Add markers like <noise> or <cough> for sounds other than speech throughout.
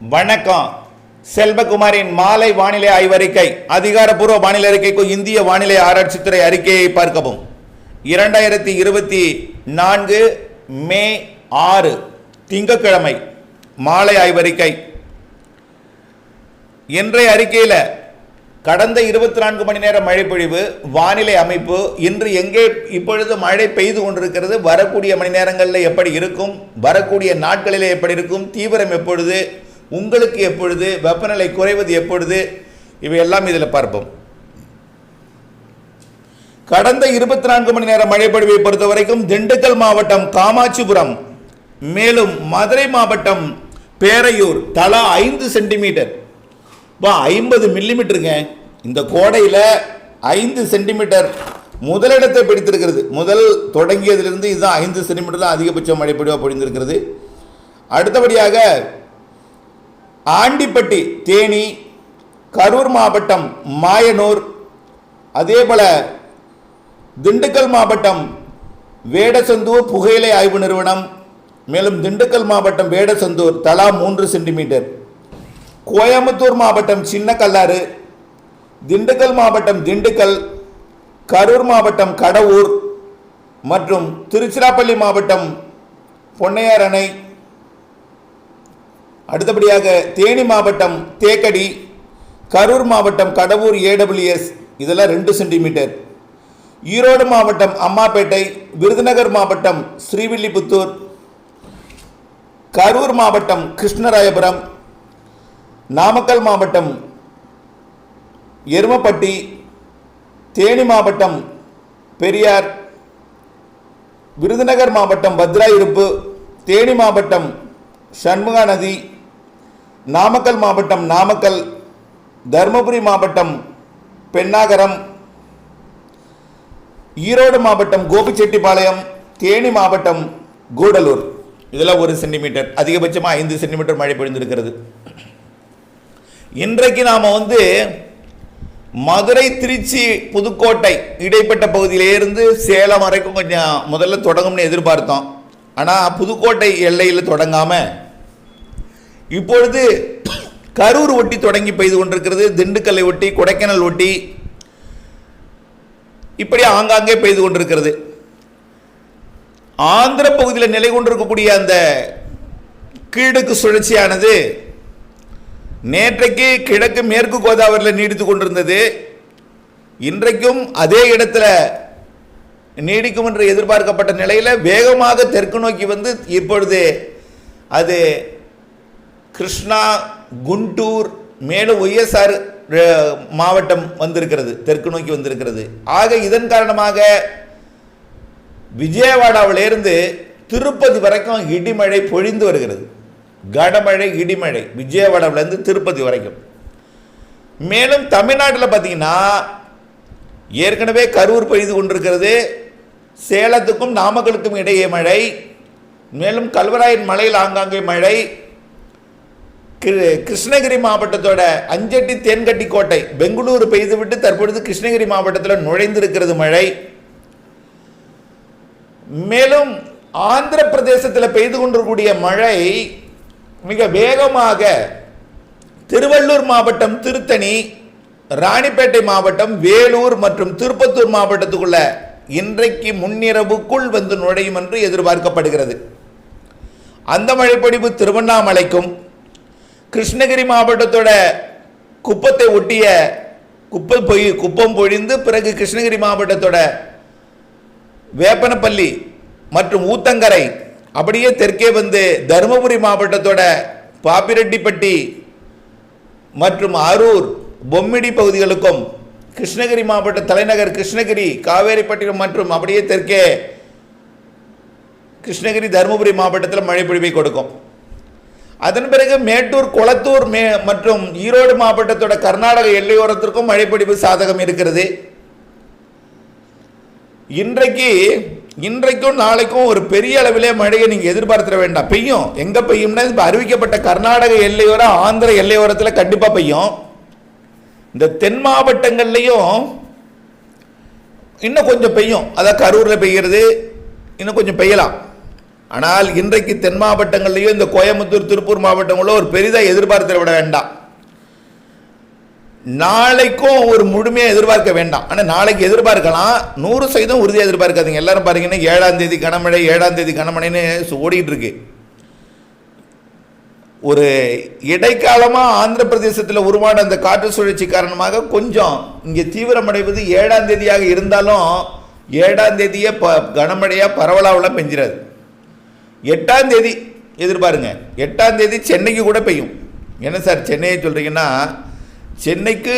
வணக்கம். செல்வகுமாரின் மாலை வானிலை ஆய்வறிக்கை அதிகாரப்பூர்வ வானிலை அறிக்கைக்கு இந்திய வானிலை ஆராய்ச்சித்துறை அறிக்கையை பார்க்கவும். இரண்டாயிரத்தி இருபத்தி நான்கு மே ஆறு திங்கக்கிழமை மாலை ஆய்வறிக்கை. இன்றைய அறிக்கையில் கடந்த இருபத்தி நான்கு மணி நேர மழைப்பொழிவு வானிலை அமைப்பு இன்று எங்கே இப்பொழுது மழை பெய்து கொண்டிருக்கிறது வரக்கூடிய மணி நேரங்களில் எப்படி இருக்கும் வரக்கூடிய நாட்களில் எப்படி இருக்கும் தீவிரம் எப்பொழுது உங்களுக்கு எப்பொழுது வெப்பநிலை குறைவது எப்பொழுது? இவையெல்லாம் இதில் பார்ப்போம். கடந்த இருபத்தி நான்கு மணி நேரம் மழைப்பொழிவை பொறுத்த வரைக்கும் திண்டுக்கல் மாவட்டம் காமாட்சிபுரம் மேலும் மதுரை மாவட்டம் பேரையூர் தலா ஐந்து சென்டிமீட்டர். வா ஐம்பது மில்லிமீட்டருங்க. இந்த கோடையில் ஐந்து சென்டிமீட்டர் முதலிடத்தை பிடித்திருக்கிறது. முதல் தொடங்கியதிலிருந்து இதுதான் ஐந்து சென்டிமீட்டர் தான் அதிகபட்ச மழைப்பொழிவாக பொழிந்திருக்கிறது. அடுத்தபடியாக ஆண்டிப்பட்டி தேனி கரூர் மாவட்டம் மாயனூர் அதே போல் திண்டுக்கல் மாவட்டம் வேடசந்தூர் புகையிலை ஆய்வு நிறுவனம் மேலும் திண்டுக்கல் மாவட்டம் வேடசந்தூர் தலா மூன்று சென்டிமீட்டர். கோயம்புத்தூர் மாவட்டம் சின்ன கல்லாறு திண்டுக்கல் மாவட்டம் திண்டுக்கல் கரூர் மாவட்டம் கடவுர் மற்றும் திருச்சிராப்பள்ளி மாவட்டம் பொன்னையார் அணை அடுத்தபடியாக தேனி மாவட்டம் தேக்கடி கரூர் மாவட்டம் கடவூர் ஏடபிள்யூஎஸ் இதெல்லாம் ரெண்டு சென்டிமீட்டர். ஈரோடு மாவட்டம் அம்மாப்பேட்டை விருதுநகர் மாவட்டம் ஸ்ரீவில்லிபுத்தூர் கரூர் மாவட்டம் கிருஷ்ணராயபுரம் நாமக்கல் மாவட்டம் எருமப்பட்டி தேனி மாவட்டம் பெரியார் விருதுநகர் மாவட்டம் பத்ராயிருப்பு தேனி மாவட்டம் சண்முகா நதி நாமக்கல் மாவட்டம் நாமக்கல் தருமபுரி மாவட்டம் பெண்ணாகரம் ஈரோடு மாவட்டம் கோபிச்செட்டிப்பாளையம் தேனி மாவட்டம் கூடலூர். இதெல்லாம் ஒரு சென்டிமீட்டர் அதிகபட்சமாக ஐந்து சென்டிமீட்டர் மழை பொழிந்திருக்கிறது இன்றைக்கு நாம் வந்து மதுரை திருச்சி புதுக்கோட்டை இடைப்பட்ட பகுதியிலேருந்து சேலம் வரைக்கும் கொஞ்சம் முதல்ல தொடங்கும்னு எதிர்பார்த்தோம். ஆனால் புதுக்கோட்டை எல்லையில் தொடங்காமல் இப்பொழுது கரூர் ஒட்டி தொடங்கி பெய்து கொண்டிருக்கிறது. திண்டுக்கல்லை ஒட்டி கொடைக்கானல் ஒட்டி இப்படி ஆங்காங்கே பெய்து கொண்டிருக்கிறது. ஆந்திர பகுதியில் நிலை கொண்டிருக்கக்கூடிய அந்த கீழக்கு சுழற்சியானது நேற்றைக்கு கிழக்கு மேற்கு கோதாவரியில் நீடித்து கொண்டிருந்தது. இன்றைக்கும் அதே இடத்துல நீடிக்கும் என்று எதிர்பார்க்கப்பட்ட நிலையில் வேகமாக தெற்கு நோக்கி வந்து இப்பொழுது அது கிருஷ்ணா குண்டூர் மேலும் ஒய்எஸ்ஆர் மாவட்டம் வந்திருக்கிறது தெற்கு நோக்கி வந்திருக்கிறது. ஆக இதன் காரணமாக விஜயவாடாவிலிருந்து திருப்பதி வரைக்கும் இடிமழை பொழிந்து வருகிறது. கனமழை இடிமழை விஜயவாடாவிலேருந்து திருப்பதி வரைக்கும். மேலும் தமிழ்நாட்டில் பார்த்தீங்கன்னா ஏற்கனவே கரூர் பெய்து கொண்டிருக்கிறது. சேலத்துக்கும் நாமக்கலுக்கும் இடையே மழை. மேலும் கல்வராயன் மலையில் ஆங்காங்கே மழை. கிருஷ்ணகிரி மாவட்டத்தோட அஞ்சட்டி தேன்கட்டி கோட்டை பெங்களூர் பெய்துவிட்டு தற்பொழுது கிருஷ்ணகிரி மாவட்டத்தில் நுழைந்திருக்கிறது மழை. மேலும் ஆந்திர பிரதேசத்தில் பெய்து கொண்டிருக்கக்கூடிய மழை மிக வேகமாக திருவள்ளூர் மாவட்டம் திருத்தணி ராணிப்பேட்டை மாவட்டம் வேலூர் மற்றும் திருப்பத்தூர் மாவட்டத்துக்குள்ள இன்றைக்கு முன்னிரவுக்குள் வந்து நுழையும் என்று எதிர்பார்க்கப்படுகிறது. அந்த மழைப்பொடிவு திருவண்ணாமலைக்கும் கிருஷ்ணகிரி மாவட்டத்தோட குப்பத்தை ஒட்டிய குப்பை பொய் குப்பம் பொழிந்து பிறகு கிருஷ்ணகிரி மாவட்டத்தோட வேப்பனப்பள்ளி மற்றும் ஊத்தங்கரை அப்படியே தெற்கே வந்து தருமபுரி மாவட்டத்தோட பாப்பிரெட்டிப்பட்டி மற்றும் அரூர் பொம்மிடி பகுதிகளுக்கும் கிருஷ்ணகிரி மாவட்ட தலைநகர் கிருஷ்ணகிரி காவேரிப்பட்டினம் மற்றும் அப்படியே தெற்கே கிருஷ்ணகிரி தருமபுரி மாவட்டத்தில் மழை பொழிவை கொடுக்கும். அதன் பிறகு மேட்டூர் கொளத்தூர் மே மற்றும் ஈரோடு மாவட்டத்தோட கர்நாடக எல்லையோரத்திற்கும் மழைப்பிடிப்பு சாதகம் இருக்கிறது. இன்றைக்கு இன்றைக்கும் நாளைக்கும் ஒரு பெரிய அளவிலே மழையை நீங்கள் எதிர்பார்த்துட வேண்டாம். பெய்யும். எங்கே பெய்யும்னா இப்போ அறிவிக்கப்பட்ட கர்நாடக எல்லையோரம் ஆந்திர எல்லையோரத்தில் கண்டிப்பாக பெய்யும். இந்த தென் மாவட்டங்கள்லையும் இன்னும் கொஞ்சம் பெய்யும். அதாவது கரூரில் பெய்கிறது. இன்னும் கொஞ்சம் பெய்யலாம். ஆனால் இன்றைக்கு தென் மாவட்டங்கள்லையும் இந்த கோயம்புத்தூர் திருப்பூர் மாவட்டங்களோ ஒரு பெரிதாக எதிர்பார்த்து விட வேண்டாம். நாளைக்கும் ஒரு முழுமையாக எதிர்பார்க்க வேண்டாம். ஆனால் நாளைக்கு எதிர்பார்க்கலாம். நூறு சதவீதம் உறுதியாக எதிர்பார்க்காதீங்க. எல்லாரும் பாருங்கன்னா ஏழாம் தேதி கனமழை ஏழாம் தேதி கனமழைன்னு ஓடிட்டு இருக்கு. ஒரு இடைக்காலமாக ஆந்திர பிரதேசத்தில் உருவான அந்த காற்று சுழற்சி காரணமாக கொஞ்சம் இங்கே தீவிரமடைவது ஏழாம் தேதியாக இருந்தாலும் ஏழாம் தேதியே ப கனமழையாக பரவலாவெல்லாம் பெஞ்சிடாது எட்டாம் தேதி எதிர்பாருங்க. எட்டாம் தேதி சென்னைக்கு கூட பெய்யும். என்ன சார் சென்னையை சொல்கிறீங்கன்னா சென்னைக்கு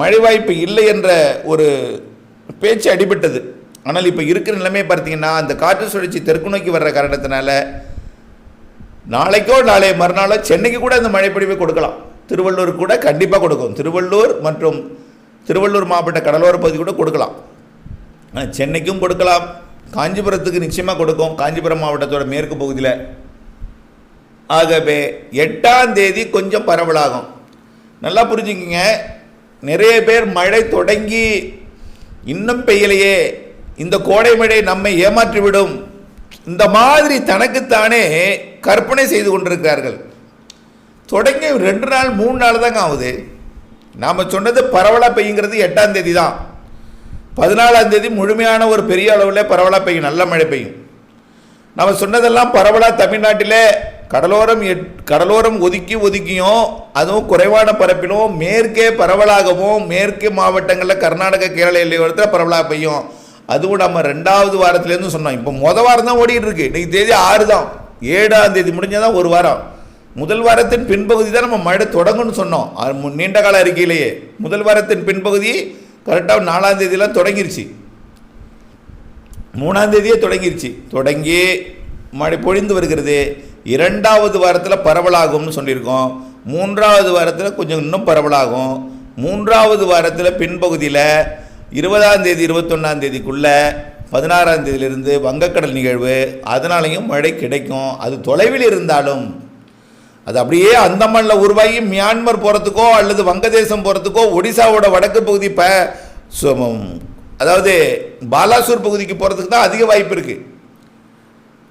மழை வாய்ப்பு இல்லை என்ற ஒரு பேச்சு அடிபட்டது. ஆனால் இப்போ இருக்கிற நிலைமையை பார்த்தீங்கன்னா அந்த காற்று சுழற்சி தெற்கு நோக்கி வர்ற காரணத்தினால நாளைக்கோ நாளைய மறுநாளோ சென்னைக்கு கூட அந்த மழைப்பொழிவை கொடுக்கலாம். திருவள்ளூர் கூட கண்டிப்பாக கொடுக்கும். திருவள்ளூர் மற்றும் திருவள்ளூர் மாவட்ட கடலோர பகுதி கூட கொடுக்கலாம். சென்னைக்கும் கொடுக்கலாம். காஞ்சிபுரத்துக்கு நிச்சயமாக கொடுக்கும். காஞ்சிபுரம் மாவட்டத்தோட மேற்கு பகுதியில். ஆகவே எட்டாம் தேதி கொஞ்சம் பரவலாகும். நல்லா புரிஞ்சுக்கிங்க. நிறைய பேர் மழை தொடங்கி இன்னும் பெய்யலையே. இந்த கோடை மழை நம்மை ஏமாற்றிவிடும். இந்த மாதிரி தனக்குத்தானே கற்பனை செய்து கொண்டிருக்கிறார்கள். தொடங்கி ரெண்டு நாள் மூணு நாள் தாங்க ஆகுது. நாம் சொன்னது பரவலாக பெய்யுங்கிறது எட்டாம் தேதி தான். பதினாலாம் தேதி முழுமையான ஒரு பெரிய அளவில் பரவலாக பெய்யும் நல்ல மழை பெய்யும். நம்ம சொன்னதெல்லாம் பரவலாக தமிழ்நாட்டிலே கடலோரம் எட் கடலோரம் ஒதுக்கி ஒதுக்கியும் அதுவும் குறைவான பரப்பிலும் மேற்கே பரவலாகவும் மேற்கு மாவட்டங்களில் கர்நாடக கேரள எல்லையோரத்தில் பரவலாக பெய்யும். அதுவும் நம்ம ரெண்டாவது வாரத்துலேருந்து சொன்னோம். இப்போ மொதல் வாரம் தான் ஓடிட்டு இருக்கு இன்னைக்கு தேதி ஆறு தான். ஏழாம் தேதி முடிஞ்சதான் ஒரு வாரம். முதல் வாரத்தின் பின்பகுதி தான் நம்ம மழை தொடங்கும்னு சொன்னோம். நீண்ட கால அறிக்கையிலேயே. முதல் வாரத்தின் பின்பகுதி கரெக்டாக நாலாம் தேதியெல்லாம் தொடங்கிருச்சு. மூணாம் தேதியே தொடங்கிருச்சு. தொடங்கி மழை பொழிந்து வருகிறது இரண்டாவது வாரத்தில் பரவலாகும்னு சொல்லியிருக்கோம். மூன்றாவது வாரத்தில் கொஞ்சம் இன்னும் பரவலாகும். மூன்றாவது வாரத்தில் பின்பகுதியில் இருபதாம் தேதி இருபத்தொன்னாம் தேதிக்குள்ளே பதினாறாம் தேதியிலிருந்து வங்கக்கடல் நிகழ்வு அதனாலையும் மழை கிடைக்கும். அது தொலைவில் இருந்தாலும் அது அப்படியே அந்தமானில் உருவாகி மியான்மர் போகிறதுக்கோ அல்லது வங்கதேசம் போகிறதுக்கோ ஒடிசாவோட வடக்கு பகுதி ப அதாவது பாலாசூர் பகுதிக்கு போகிறதுக்கு தான் அதிக வாய்ப்பு இருக்குது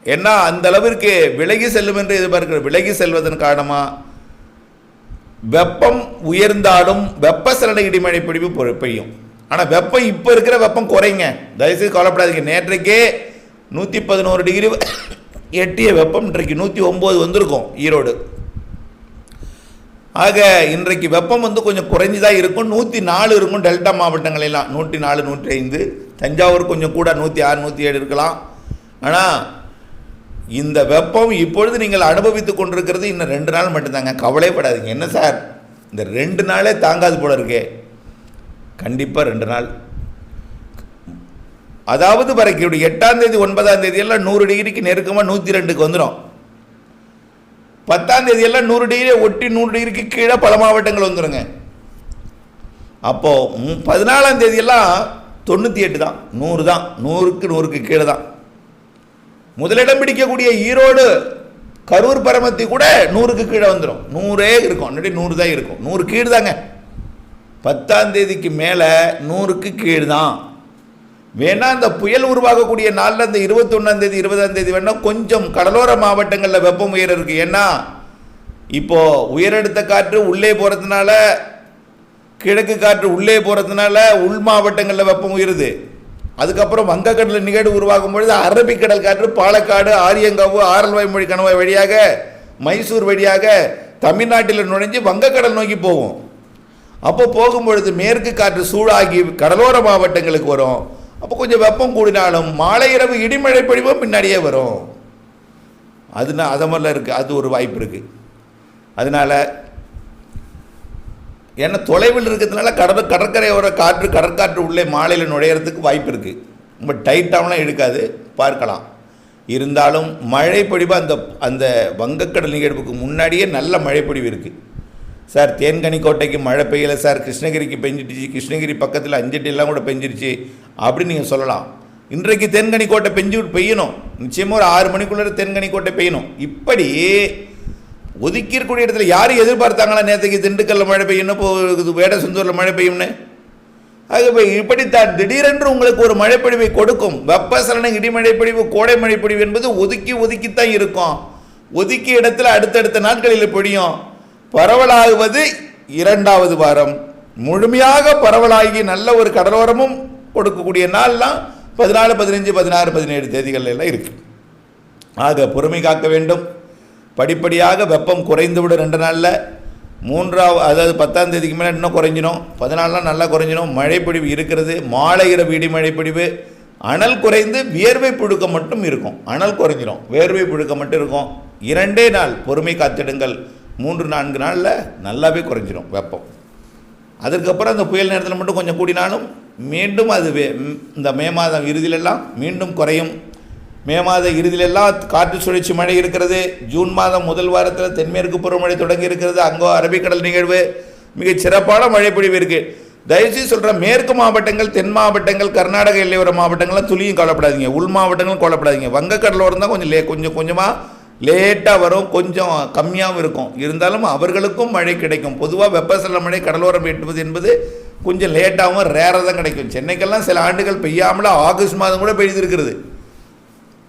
ஏன்னா அந்த அளவிற்கு விலகி செல்லும் என்று எதிர்பார்க்கிற விலகி செல்வதன் காரணமாக வெப்பம் உயர்ந்தாலும் வெப்பசலன இடிமழை பிடிப்பு பொ- பெய்யும். ஆனால் வெப்பம் இப்போ இருக்கிற வெப்பம் குறைங்க. தயவுசெய்து கவலைப்படாதீங்க. நேற்றைக்கே நூற்றி பதினோரு டிகிரி <coughs> எட்டிய வெப்பம் இன்றைக்கு நூற்றி ஒம்பது வந்திருக்கும் ஈரோடு. ஆக இன்றைக்கு வெப்பம் வந்து கொஞ்சம் குறைஞ்சிதான் இருக்கும். நூற்றி நாலு இருக்கும் டெல்டா மாவட்டங்களெல்லாம் நூற்றி நாலு நூற்றி ஐந்து. தஞ்சாவூர் கொஞ்சம் கூட நூற்றி ஆறு நூற்றி ஏழு இருக்கலாம். ஆனால் இந்த வெப்பம் இப்பொழுது நீங்கள் அனுபவித்து கொண்டிருக்கிறது இன்னும் ரெண்டு நாள் மட்டும்தாங்க. கவலைப்படாதீங்க. என்ன சார்? இந்த ரெண்டு நாளே தாங்காது போல இருக்கே. கண்டிப்பாக ரெண்டு நாள். அதாவது வரைக்கும் எட்டாம் தேதி ஒன்பதாம் தேதியெல்லாம் நூறு டிகிரிக்கு நெருக்கமாக நூற்றி ரெண்டுக்கு வந்துடும் பத்தாம் தேதி எல்லாம் நூறு டிகிரி ஒட்டி நூறு டிகிரிக்கு கீழே பல மாவட்டங்கள் வந்துருங்க. அப்போது பதினாலாம் தேதியெல்லாம் தொண்ணூற்றி எட்டு தான். நூறு தான். நூறுக்கு நூறுக்கு கீழே தான். முதலிடம் பிடிக்கக்கூடிய ஈரோடு கரூர் பரமத்தி கூட நூறுக்கு கீழே வந்துடும் நூறே இருக்கும். இல்லாட்டி நூறு தான் இருக்கும். நூறு கீழ் தாங்க. பத்தாம் தேதிக்கு மேலே நூறுக்கு கீழ் தான். வேணா இந்த புயல் உருவாகக்கூடிய நாளில் இந்த இருபத்தொன்னாம் தேதி இருபதாம் தேதி கொஞ்சம் கடலோர மாவட்டங்களில் வெப்பம் உயர இருக்கு. ஏன்னா இப்போ உயரடுத்த காற்று உள்ளே போகிறதுனால கிழக்கு காற்று உள்ளே போகிறதுனால உள் மாவட்டங்களில் வெப்பம் உயருது. அதுக்கப்புறம் வங்கக்கடலில் நிகழ்வு உருவாகும் பொழுது அரபிக்கடல் காற்று பாலக்காடு ஆரியங்காவு ஆரல்வாய் மொழி கணவாய் வழியாக மைசூர் வழியாக தமிழ்நாட்டில் நுழைஞ்சு வங்கக்கடல் நோக்கி போகும். அப்போ போகும்பொழுது மேற்கு காற்று சூடாகி கடலோர மாவட்டங்களுக்கு வரும். அப்போ கொஞ்சம் வெப்பம் கூடினாலும் மாலை இரவு இடிமழை பொழிவும் பின்னாடியே வரும். அதுனா அதை மாதிரிலாம் இருக்குது அது ஒரு வாய்ப்பு இருக்குது அதனால் ஏன்னா தொலைவில் இருக்கிறதுனால கடல் கடற்கரையோர காற்று கடற்காற்று உள்ளே மாலையில் நுழையிறதுக்கு வாய்ப்பு இருக்குது ரொம்ப டைட்டாகலாம் இருக்காது பார்க்கலாம். இருந்தாலும் மழை பொழிவு அந்த அந்த வங்கக்கடல் நிகழ்வுக்கு முன்னாடியே நல்ல மழை பொழிவு இருக்குது சார் தேன்கனி கோட்டைக்கு மழை பெய்யலை சார். கிருஷ்ணகிரிக்கு பெஞ்சிடுச்சு. கிருஷ்ணகிரி பக்கத்தில் அஞ்சட்டிலாம் கூட பெஞ்சிருச்சு அப்படின்னு நீங்கள் சொல்லலாம். இன்றைக்கு தென்கனி கோட்டை பெஞ்சு பெய்யணும். நிச்சயமாக ஒரு ஆறு மணிக்குள்ளே தென்கனி கோட்டை பெய்யணும். இப்படி ஒதுக்கி இருக்கக்கூடிய இடத்துல யாரும் எதிர்பார்த்தாங்களா நேற்றுக்கு திண்டுக்கல்ல மழை பெய்யணும் இப்போ வேட வேடசந்தூரில் மழை பெய்யும்னு? ஆகவே இப்படித்தான் திடீரென்று உங்களுக்கு ஒரு மழைப்பொழிவை கொடுக்கும். வெப்பசலன இடிமழைப்பொழிவு கோடை மழைப்பொழிவு என்பது ஒதுக்கி ஒதுக்கித்தான் இருக்கும். ஒதுக்கிய இடத்துல அடுத்தடுத்த நாட்களில் பொழியும். பரவலாகுவது இரண்டாவது வாரம். முழுமையாக பரவலாகி நல்ல ஒரு கடலோரமும் கொடுக்கக்கூடிய நாள்லாம் பதினாலு பதினஞ்சு பதினாறு பதினேழு தேதிகள் எல்லாம் இருக்கு. ஆக பொறுமை காக்க வேண்டும். படிப்படியாக வெப்பம் குறைந்துவிடும் ரெண்டு நாளில். மூன்றாவது அதாவது பத்தாம் தேதிக்கு மேலே இன்னும் குறைஞ்சிடும் பதினாலாம் நல்லா குறைஞ்சிடும் மழைப்பிடிவு இருக்கிறது. மாலை இரவு இடி அனல் குறைந்து வியர்வை புழுக்கம் மட்டும் இருக்கும். அனல் குறைஞ்சிடும் வேர்வை புழுக்கம் மட்டும் இருக்கும். இரண்டே நாள் பொறுமை காத்திடுங்கள். மூன்று நான்கு நாளில் நல்லாவே குறைஞ்சிடும் வெப்பம். அதுக்கப்புறம் அந்த புயல் நேரத்தில் மட்டும் கொஞ்சம் கூடினாலும் மீண்டும் அது வே- இந்த மே மாதம் இறுதியிலெல்லாம் மீண்டும் குறையும். மே மாத இறுதியிலெல்லாம் காற்று சுழற்சி மழை இருக்கிறது. ஜூன் மாதம் முதல் வாரத்தில் தென்மேற்கு பருவமழை தொடங்கி இருக்கிறது. அங்கோ அரபிக்கடல் நிகழ்வு மிகச் சிறப்பான மழைப்பொழிவு இருக்குது தயவுசெய்து சொல்கிற மேற்கு மாவட்டங்கள் தென் மாவட்டங்கள் கர்நாடக எல்லையோர மாவட்டங்கள்லாம் துளியும் கவலைப்படாதீங்க. உள் மாவட்டங்களும் கவலைப்படாதீங்க. வங்கக்கடலோரம் தான் கொஞ்சம் லே கொஞ்சம் கொஞ்சமாக லேட்டாக வரும். கொஞ்சம் கம்மியாகவும் இருக்கும். இருந்தாலும் அவர்களுக்கும் மழை கிடைக்கும். பொதுவாக வெப்பசல மழை கடலோரம் எட்டுவது என்பது கொஞ்சம் லேட்டாகவும் ரேராக தான் கிடைக்கும். சென்னைக்கெல்லாம் சில ஆண்டுகள் பெய்யாமல் ஆகஸ்ட் மாதம் கூட பெய்திருக்கிறது.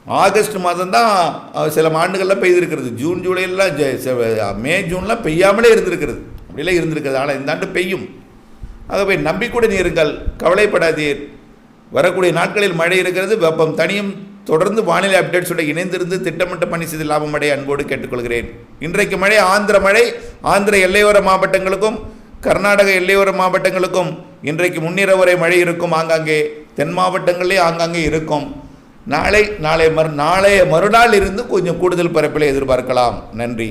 ஆகஸ்ட் மாதம் தான் சில ஆண்டுகள்லாம் பெய்திருக்கிறது. ஜூன் ஜூலைலாம் மே ஜூன்லாம் பெய்யாமலே இருந்திருக்கிறது. அப்படிலாம் இருந்திருக்கிறது. ஆனால் இந்த ஆண்டு பெய்யும். ஆகவே நம்பிக்கையுடன் இருங்கள். கவலைப்படாதீர். வரக்கூடிய நாட்களில் மழை இருக்கிறது. வெப்பம் தனியும் தொடர்ந்து வானிலை அப்டேட்ஸோட இணைந்திருந்து திட்டமிட்ட பணி செய்து லாபம் அடைய அன்போடு கேட்டுக்கொள்கிறேன். இன்றைக்கு மழை ஆந்திர மழை ஆந்திர எல்லையோர மாவட்டங்களுக்கும் கர்நாடக எல்லையோர மாவட்டங்களுக்கும் இன்றைக்கு முன்னிரவு வரை மழை இருக்கும் ஆங்காங்கே தென் மாவட்டங்களிலே ஆங்காங்கே இருக்கும். நாளை நாளை மறு நாளைய மறுநாள் இருந்து கொஞ்சம் கூடுதல் பரப்பில் எதிர்பார்க்கலாம். நன்றி.